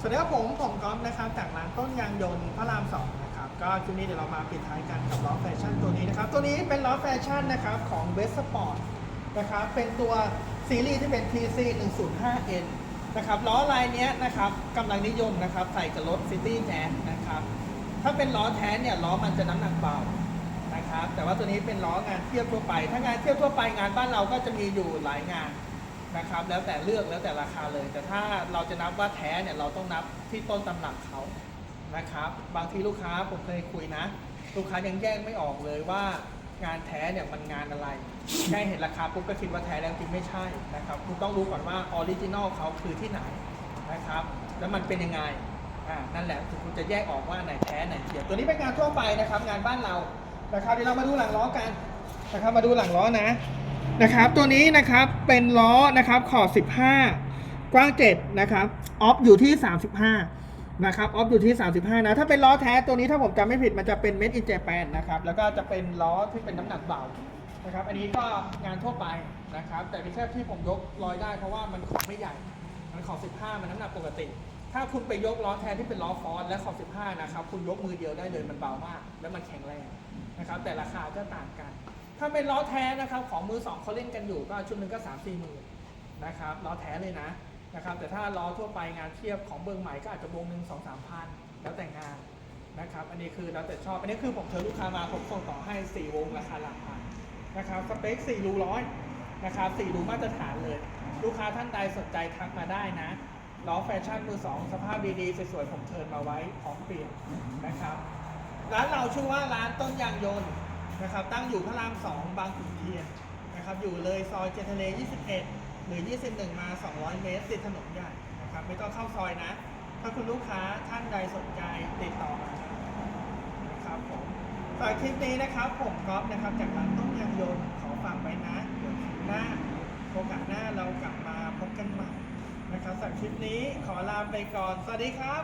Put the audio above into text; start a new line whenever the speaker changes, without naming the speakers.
สวัสดีครับผมผมก๊อฟนะครับจากร้านต้นยางยนต์พระรามสองนะครับก็คลิปนี้เดี๋ยวเรามาปิดท้ายกันกับล้อแฟชั่นตัวนี้นะครับตัวนี้เป็นล้อแฟชั่นนะครับของ w e s t Sport นะครับเป็นตัวซีรีส์ที่เป็น TC 105N นะครับล้อลายนี้นะครับกำลังนิยมนะครับใส่กับรถ City Jazz นะครับถ้าเป็นล้อแท้เนี่ยล้อมันจะน้ำหนักเบานะครับแต่ว่าตัวนี้เป็นล้องานเทียบทั่วไป ถ้างานเทียบทั่วไปงานบ้านเราก็จะมีอยู่หลายงาน นะครับ แล้วแต่เลือกแล้วแต่ราคาเลย แต่ถ้าเราจะนับว่าแท้เนี่ยเราต้องนับที่ต้นตำรับเขานะครับ บางทีลูกค้าผมเคยคุยนะ ลูกค้ายังแยกไม่ออกเลยว่างานแท้เนี่ยมันงานอะไรแค่เห็นราคาปุ๊บก็คิดว่าแท้แล้วจริงไม่ใช่นะครับ คุณต้องรู้ก่อนว่าออริจินอลเขาคือที่ไหนนะครับ แล้วมันเป็นยังไงอ่านั่นแหละคุณจะแยกออกว่าไหนแท้ไหนเทียมตัวนี้เป็นงานทั่วไปนะครับ งานบ้านเรานะครับเดี๋ยวเรามาดูหลังล้อกันนะครับมาดูหลังล้อนะ นะครับ ตัวนี้นะครับเป็นล้อนะครับขอบ15 กว้าง 7 นะครับ ออฟอยู่ที่ 35 นะครับ ออฟอยู่ที่ 35 นะ ถ้าเป็นล้อแท้ตัวนี้ถ้าผมจำไม่ผิดมันจะเป็นเม็ดอินเจแปนนะครับ แล้วก็จะเป็นล้อที่เป็นน้ำหนักเบา นะครับ อันนี้ก็งานทั่วไปนะครับ แต่ที่แค่ที่ผมยกลอยได้เพราะว่ามันขอบไม่ใหญ่ มันขอบ 15 มันน้ำหนักปกติ ถ้าคุณไปยกล้อแท้ที่เป็นล้อฟอสและขอบ 15 นะครับ คุณยกมือเดียวได้เลย มันเบามาก และมันแข็งแรงนะครับ แต่ราคาจะต่างกัน ถ้าเป็นล้อแท้นะครับของมือสองเขาเล่นกันอยู่ก็ชุดหนึ่งก็3 4หมื่นนะครับล้อแท้เลยนะนะครับแต่ถ้าล้อทั่วไปงานเทียบของเบิร์ใหม่ก็อาจจะวงหนึ่งสองสามพันแล้วแต่งานนะครับอันนี้คือแล้วแต่ชอบอันนี้คือผมเชิญลูกค้ามาผมส่งต่อให้ 4 วงราคาหลักพันนะครับสเปค 4 รูร้อยนะครับ4รูมาตรฐานเลย ลูกค้าท่านใดสนใจทักมาได้นะล้อแฟชั่นมือสองสภาพดีๆสวยๆผมเชิญมาไว้พร้อมเปลี่ยนนะครับร้านเราชื่อว่าร้านต้นยางยนต์ นะครับตั้งอยู่พระราม 2 บางขุนเทียนนะครับอยู่เลยซอยเจทะเล 21 หรือ 21 มา 200 เมตร ติดถนนใหญ่นะครับไม่ต้องเข้าซอยนะ ถ้าคุณลูกค้าท่านใดสนใจติดต่อมานะครับผมสำหรับคลิปนี้นะครับผมก๊อฟนะครับจากร้านต้นยางยนต์ขอฝากไว้นะเดี๋ยวคลิปหน้าโอกาสหน้าเรากลับมาพบกันใหม่นะครับสำหรับคลิปนี้ขอลาไปก่อน สวัสดีครับ